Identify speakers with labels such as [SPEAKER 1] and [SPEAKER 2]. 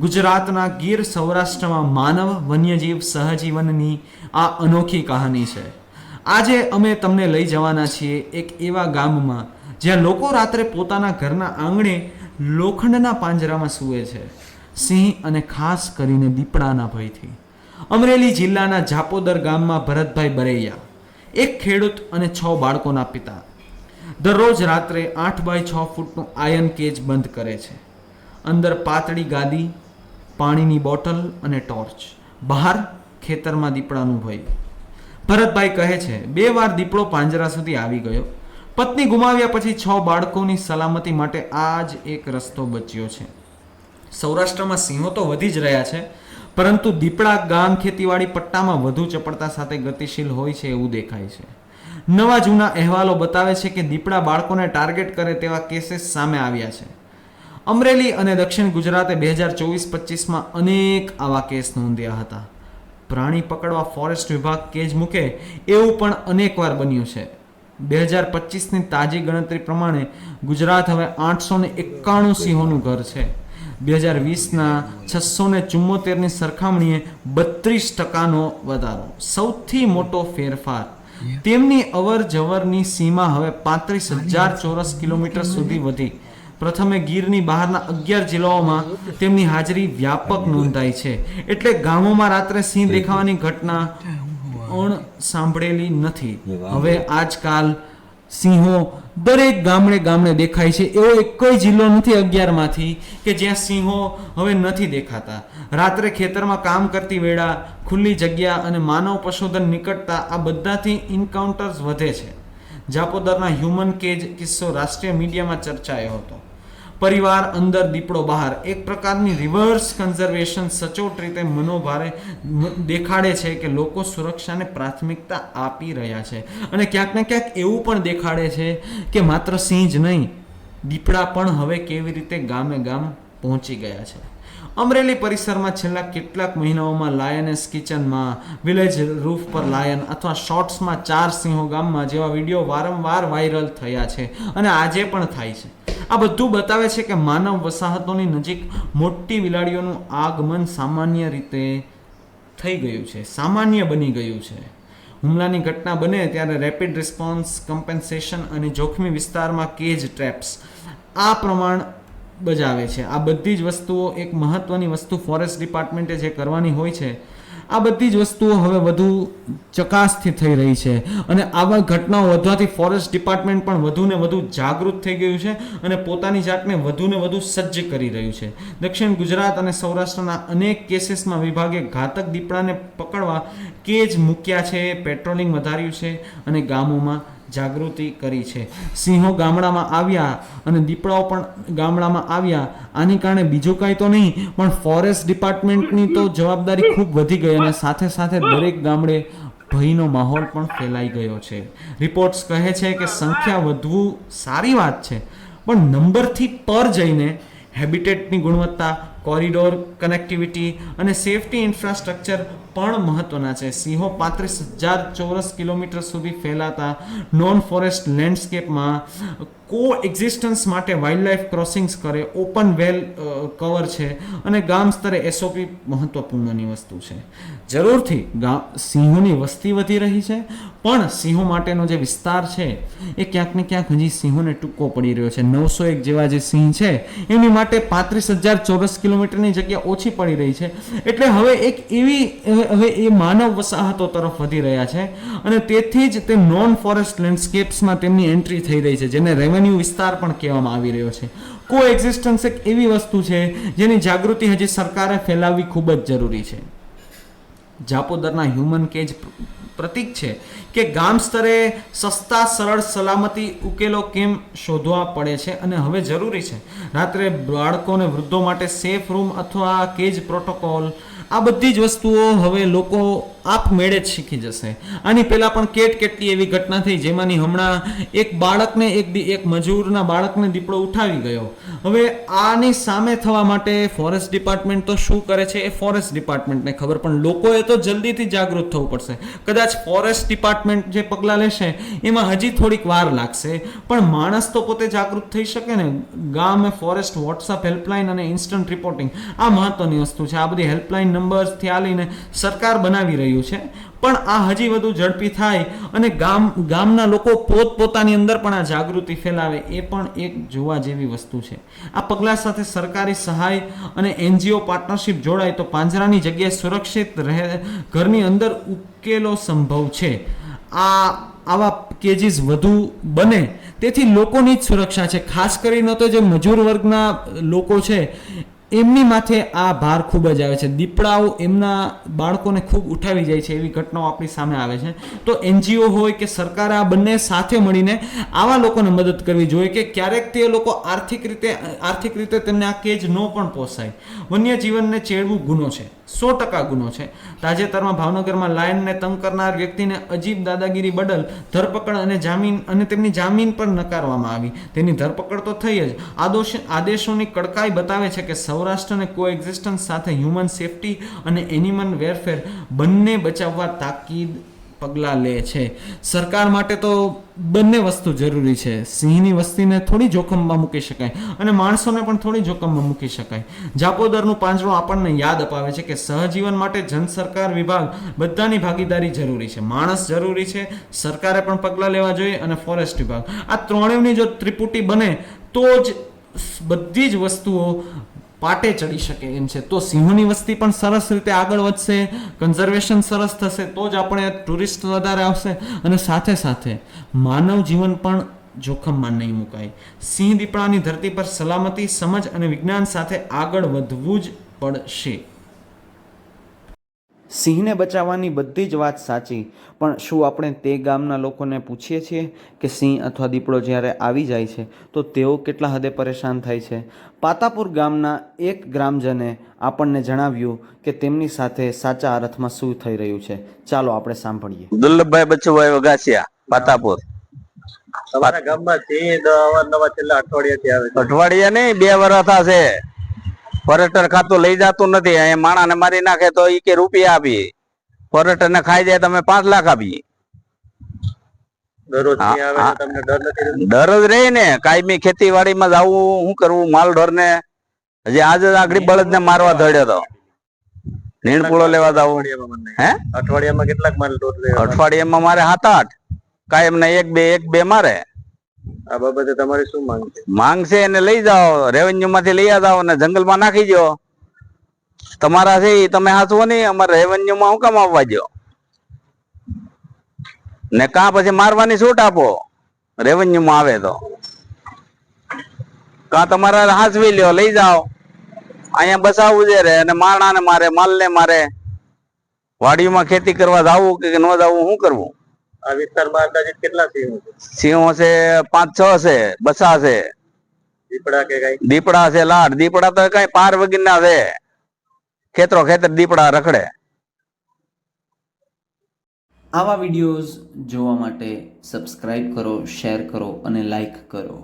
[SPEAKER 1] ગુજરાતના ગીર સૌરાષ્ટ્રમાં માનવ વન્યજીવ સહજીવનની આ અનોખી કહાની છે. આજે અમે તમને લઈ જવાના છીએ એક એવા ગામમાં જ્યાં લોકો રાત્રે પોતાના ઘરના આંગણે લોખંડના પાંજરામાં સૂવે છે. સિંહ અને ખાસ કરીને દીપડાના ભયથી. અમરેલી જિલ્લાના જાપોદર ગામમાં ભરતભાઈ બરૈયા, એક ખેડૂત અને છ બાળકોના પિતા. દરરોજ રાત્રે આઠ બાય છ ફૂટનું આયન કેજ બંધ કરે છે. અંદર પાતળી ગાદી પાણીની બોટલ અને ટોર્ચ. બહાર ખેતરમાં દીપડાનું ભય. ભરતભાઈ કહે છે, બે વાર દીપડો પાંજરા સુધી આવી ગયો. પત્ની ગુમાવ્યા પછી છ બાળકોની સલામતી માટે આ જ એક રસ્તો બચ્યો છે. સૌરાષ્ટ્રમાં સિંહો તો વધી જ રહ્યા છે, પરંતુ દીપડા ગામ ખેતીવાડી પટ્ટામાં વધુ ચપળતા સાથે ગતિશીલ હોય છે એવું દેખાય છે. નવા જૂના અહેવાલો બતાવે છે કે દીપડા બાળકોને ટાર્ગેટ કરે તેવા કેસીસ સામે આવ્યા છે. અમરેલી અને દક્ષિણ ગુજરાતે બે હજાર ચોવીસ પચીસમાં અનેક આવા કેસ નોંધ્યા હતા. પ્રાણી પકડવા ફોરેસ્ટ વિભાગ કેજ મૂકે એવું પણ અનેકવાર બન્યું છે. બે હજાર પચીસની તાજી ગણતરી પ્રમાણે ગુજરાત હવે આઠસો ને એકાણું સિંહોનું ઘર છે. બે હજાર વીસના છસો ને ચુમ્મોતેરની સરખામણીએ બત્રીસ ટકાનો વધારો. સૌથી મોટો ફેરફાર. તેમની અવર જવરની સીમા હવે પાંત્રીસ હજાર ચોરસ કિલોમીટર સુધી વધી. પ્રથમે ગીરની બહારના અગિયાર જિલ્લાઓમાં તેમની હાજરી વ્યાપક નોંધાઈ છે. એટલે ગામોમાં રાત્રે સિંહ દેખાવાની ઘટના અણ સાંભળેલી નથી. હવે આજકાલ સિંહો દરેક ગામડે ગામડે દેખાય છે. એવો એક જિલ્લો નથી અગિયારમાંથી કે જ્યાં સિંહો હવે નથી દેખાતા. રાત્રે ખેતરમાં કામ કરતી વેળા ખુલ્લી જગ્યા અને માનવ પશુધન નીકળતા આ બધાથી ઇન્કાઉન્ટર્સ વધે છે. જાપોદરના હ્યુમન કેજ કિસ્સો રાષ્ટ્રીય મીડિયામાં ચર્ચાયો હતો. પરિવાર અંદર દીપડો બહાર. એક પ્રકારની રિવર્સ કન્ઝર્વેશન સચોટ રીતે મનોભારે દેખાડે છે કે લોકો સુરક્ષાને પ્રાથમિકતા આપી રહ્યા છે. અને ક્યાંક ને ક્યાંક એવું પણ દેખાડે છે કે માત્ર સિંહ જ નહીં, દીપડા પણ હવે કેવી રીતે ગામે ગામ પહોંચી ગયા છે. અમરેલી પરિસરમાં છેલ્લા કેટલાક મહિનાઓમાં લાયનેસ કિચનમાં વિલેજ રૂફ પર લાયન અથવા શોર્ટ્સમાં ચાર સિંહો ગામમાં જેવા વીડિયો વારંવાર વાયરલ થયા છે અને આજે પણ થાય છે. આ બધું બતાવે છે કે માનવ વસાહતોની નજીક મોટી બિલાડીઓનું આગમન સામાન્ય રીતે થઈ ગયું છે, સામાન્ય બની ગયું છે. હુમલાની ઘટના બને ત્યારે રેપિડ રિસ્પોન્સ કમ્પેન્સેશન અને જોખમી વિસ્તારમાં કેજ ટ્રેપ્સ આ પ્રમાણ બજાવે છે. આ બધી જ વસ્તુઓ એક મહત્ત્વની વસ્તુ ફોરેસ્ટ ડિપાર્ટમેન્ટે જે કરવાની હોય છે આ બધી જ વસ્તુઓ હવે વધુ ચકાસથી થઈ રહી છે. અને આવા ઘટનાઓ વધવાથી ફોરેસ્ટ ડિપાર્ટમેન્ટ પણ વધુ ને વધુ જાગૃત થઈ ગયું છે અને પોતાની જાતને વધુ ને વધુ સજ્જ કરી રહ્યું છે. દક્ષિણ ગુજરાત અને સૌરાષ્ટ્રના અનેક કેસીસમાં વિભાગે ઘાતક દીપડાને પકડવા કેજ મૂક્યા છે પેટ્રોલિંગ વધાર્યું છે અને ગામોમાં જાગૃતિ કરી છે. સિંહો ગામડામાં આવ્યા અને દીપડાઓ પણ ગામડામાં આવ્યા. આની કારણે બીજું કાંઈ તો નહીં, પણ ફોરેસ્ટ ડિપાર્ટમેન્ટની તો જવાબદારી ખૂબ વધી ગઈ અને સાથે સાથે દરેક ગામડે ભયનો માહોલ પણ ફેલાઈ ગયો છે. રિપોર્ટ્સ કહે છે કે સંખ્યા વધવું સારી વાત છે, પણ નંબરથી પર જઈને હેબિટેટની ગુણવત્તા કોરિડોર, કનેક્ટિવિટી અને સેફટી ઇન્ફ્રાસ્ટ્રક્ચર પણ મહત્વના છે. સિંહો પાંત્રીસ હજાર ચોરસ કિલોમીટર સુધી ફેલાતા નોન ફોરેસ્ટ લેન્ડસ્કેપમાં કો એક્ઝિસ્ટન્સ માટે વાઇલ્ડ લાઈફ ક્રોસિંગ્સ કરે ઓપન વેલ કવર છે અને ગામ સ્તરે એસઓપી મહત્વપૂર્ણની વસ્તુ છે. જરૂરથી ગામ સિંહોની વસ્તી વધી રહી છે, પણ સિંહો માટેનો જે વિસ્તાર છે, એ ક્યાંક ને ક્યાંક હજી સિંહોને ટૂંકો પડી રહ્યો છે. નવસો એક જેવા જે સિંહ છે, એની માટે પાંત્રીસ હજાર ચોરસ કિલોમીટરની જગ્યા ઓછી પડી રહી છે. એટલે હવે એક એવી, હવે હવે એ માનવ વસાહતો તરફ વધી રહ્યા છે અને તેથી જ તે નોન ફોરેસ્ટ લેન્ડસ્કેપ્સમાં તેમની એન્ટ્રી થઈ રહી છે, જેને રેવન્યુ વિસ્તાર પણ કહેવામાં આવી રહ્યો છે. કો એક્ઝિસ્ટન્સ એક એવી વસ્તુ છે જેની જાગૃતિ હજી સરકારે ફેલાવવી ખૂબ જ જરૂરી છે. જાપોદરના હ્યુમન કેજ પ્રતીક છે કે ગામ સ્તરે સસ્તા, સરળ, સલામતી ઉકેલો કેમ શોધવા પડે છે અને હવે જરૂરી છે. રાત્રે બાળકો અને વૃદ્ધો માટે સેફ રૂમ અથવા કેજ પ્રોટોકોલ આ બધી જ વસ્તુઓ હવે લોકો આપમેળે જ શીખી જશે. આની પહેલાં પણ કેટ કેટલી એવી ઘટના થઈ જેમાંની હમણાં એક બાળકને એક એક મજૂરના બાળકને દીપડો ઉઠાવી ગયો. હવે આની સામે થવા માટે ફોરેસ્ટ ડિપાર્ટમેન્ટ તો શું કરે છે એ ફોરેસ્ટ ડિપાર્ટમેન્ટને ખબર, પણ લોકોએ તો જલ્દીથી જાગૃત થવું પડશે. કદાચ ફોરેસ્ટ ડિપાર્ટમેન્ટ જે પગલાં લેશે, એમાં હજી થોડીક વાર લાગશે. પણ માણસ તો પોતે જાગૃત થઈ શકે ને. ગામે ફોરેસ્ટ વોટ્સઅપ હેલ્પલાઇન અને ઇન્સ્ટન્ટ રિપોર્ટિંગ આ મહત્વની વસ્તુ છે. આ બધી હેલ્પલાઇન નંબર્સથી આલીને સરકાર બનાવી રહ્યું છે. પણ આ હજી વધુ ઝડપી થાય અને ગામ, ગામના લોકો પોતપોતાની અંદર પણ આ જાગૃતિ ફેલાવે એ પણ એક જોવા જેવી વસ્તુ છે. આ પગલાં સાથે સરકારી સહાય અને એનજીઓ પાર્ટનરશિપ જોડાય તો પાંજરાની જગ્યાએ સુરક્ષિત રહે, ઘરની અંદર ઉકેલો સંભવ છે. આ, આવા કેજીસ વધુ બને તેથી લોકોની જ સુરક્ષા છે. ખાસ કરીને તો જે મજૂર વર્ગના લોકો છે એમની માથે આ ભાર ખૂબ જ આવે છે. દીપડાઓ એમના બાળકોને ખૂબ ઉઠાવી જાય છે એવી ઘટનાઓ આપણી સામે આવે છે. તો એનજીઓ હોય કે સરકારે આ બંને સાથે મળીને આવા લોકોને મદદ કરવી જોઈએ કે ક્યારેક તે લોકો આર્થિક રીતે આર્થિક રીતે તેમને આ કેજ ન પણ પોસાય. વન્ય જીવનને ચેડવું ગુનો છે. સો ટકા ગુનો છે. તાજેતરમાં ભાવનગરમાં લાયનને તંગ કરનાર વ્યક્તિને અજીબ દાદાગીરી બદલ ધરપકડ અને જામીન અને તેમની જામીન પણ નકારવામાં આવી. તેની ધરપકડ તો થઈ જ. આદોશ આદેશોની કડકાઈ બતાવે છે કે સૌરાષ્ટ્ર અને કોએક્ઝિસ્ટન્સ સાથે હ્યુમન સેફટી અને એનિમલ વેરફેર બંને બચાવવા તાકીદ પગલાં લે છે. સરકાર માટે તો બંને વસ્તુ જરૂરી છે. સિંહની વસ્તીને થોડી જોખમમાં મૂકી શકાય અને માણસોને પણ થોડી જોખમમાં મૂકી શકાય. જાપોદરનું પાંજરું આપણને યાદ અપાવે છે કે સહજીવન માટે જન સરકાર વિભાગ બધાની ભાગીદારી જરૂરી છે. માણસ જરૂરી છે, સરકારે પણ પગલાં લેવા જોઈએ અને ફોરેસ્ટ વિભાગ. આ ત્રણેયની જો ત્રિપુટી બને, તો જ બધી જ વસ્તુઓ પાટે ચડી શકે એમ છે. તો સિંહોની વસ્તી પણ સરસ રીતે આગળ વધશે કન્ઝર્વેશન સરસ થશે, તો જ આપણે ટુરિસ્ટ વધારે આવશે. અને સાથે સાથે માનવ જીવન પણ જોખમમાં નહીં મુકાય. સિંહ દીપડાની ધરતી પર સલામતી, સમજ અને વિજ્ઞાન સાથે આગળ વધવું જ પડશે. સિંહને બચાવવાની બધી જ વાત સાચી પણ શું આપણે તે ગામના લોકોને પૂછીએ છીએ કે સિંહ અથવા દીપડો જ્યારે આવી જાય છે તો તેઓ કેટલા હદે પરેશાન થાય છે? પાતાપુર ગામના એક ગ્રામજને આપણને જણાવ્યું કે તેમની સાથે સાચા અર્થમાં શું થઈ રહ્યું છે. ચાલો આપણે સાંભળીએ.
[SPEAKER 2] દુર્લભભાઈ બચુભાઈ વગાસિયા પાતાપુર.
[SPEAKER 3] તમારા ગામમાં સિંહ અવારનવાર છેલ્લા અઠવાડિયાથી આવે
[SPEAKER 2] અઠવાડિયા નહીં બે વર્ષ થશે. પર્યટન ખાતું લઈ જતું નથી. અહીંયા માણાને મારી નાખે તો એ કે રૂપિયા આપીએ. પર્યટન ખાઈ જાય તમે પાંચ લાખ આપીએ.
[SPEAKER 3] ડર
[SPEAKER 2] જ રહે ને. કાયમી ખેતીવાડીમાં જવું શું કરવું માલ ઢોર ને હજી આજે આગળ બળદ ને મારવા ધડ્યો તો. નીણપુળો લેવા જવું.
[SPEAKER 3] અઠવાડિયામાં
[SPEAKER 2] હે?
[SPEAKER 3] અઠવાડિયામાં કેટલાક માલ
[SPEAKER 2] અઠવાડિયામાં મારે સાત આઠ. કાયમ ને એક બે એક બે મારે.
[SPEAKER 3] આ બાબતે તમારી શું માંગ છે?
[SPEAKER 2] માંગ છે એને લઈ જાઓ રેવન્યુ માંથી લઈ જાઓ ને જંગલમાં નાખી દો તમારા છે તમે હાચવો નહીં, અમારે રેવન્યુ માં હું કામ આવવા દો ને કા પછી મારવાની છૂટ આપો? રેવન્યુ માં આવે તો. કા તમારા હાચવી લ્યો, લઈ જાઓ. અહીંયા બસાવવું છે રે, અને મારણા ને મારે માલ ને મારે. વાડીમાં ખેતી કરવા જાવું કે ન જાવું શું કરવું?
[SPEAKER 3] આ વિસ્તારમાં અંદાજે કેટલા સિંહ છે?
[SPEAKER 2] સિંહો છે પાંચ છ છે બસા છે.
[SPEAKER 3] દીપડા કે કઈ?
[SPEAKER 2] દીપડા છે લાડ. દીપડા તો કઈ પાર વગરના છે. ખેતરો ખેતર દીપડા રખડે.
[SPEAKER 4] આવા વિડીયોઝ જોવા માટે સબસ્ક્રાઇબ કરો શેર કરો અને લાઈક કરો.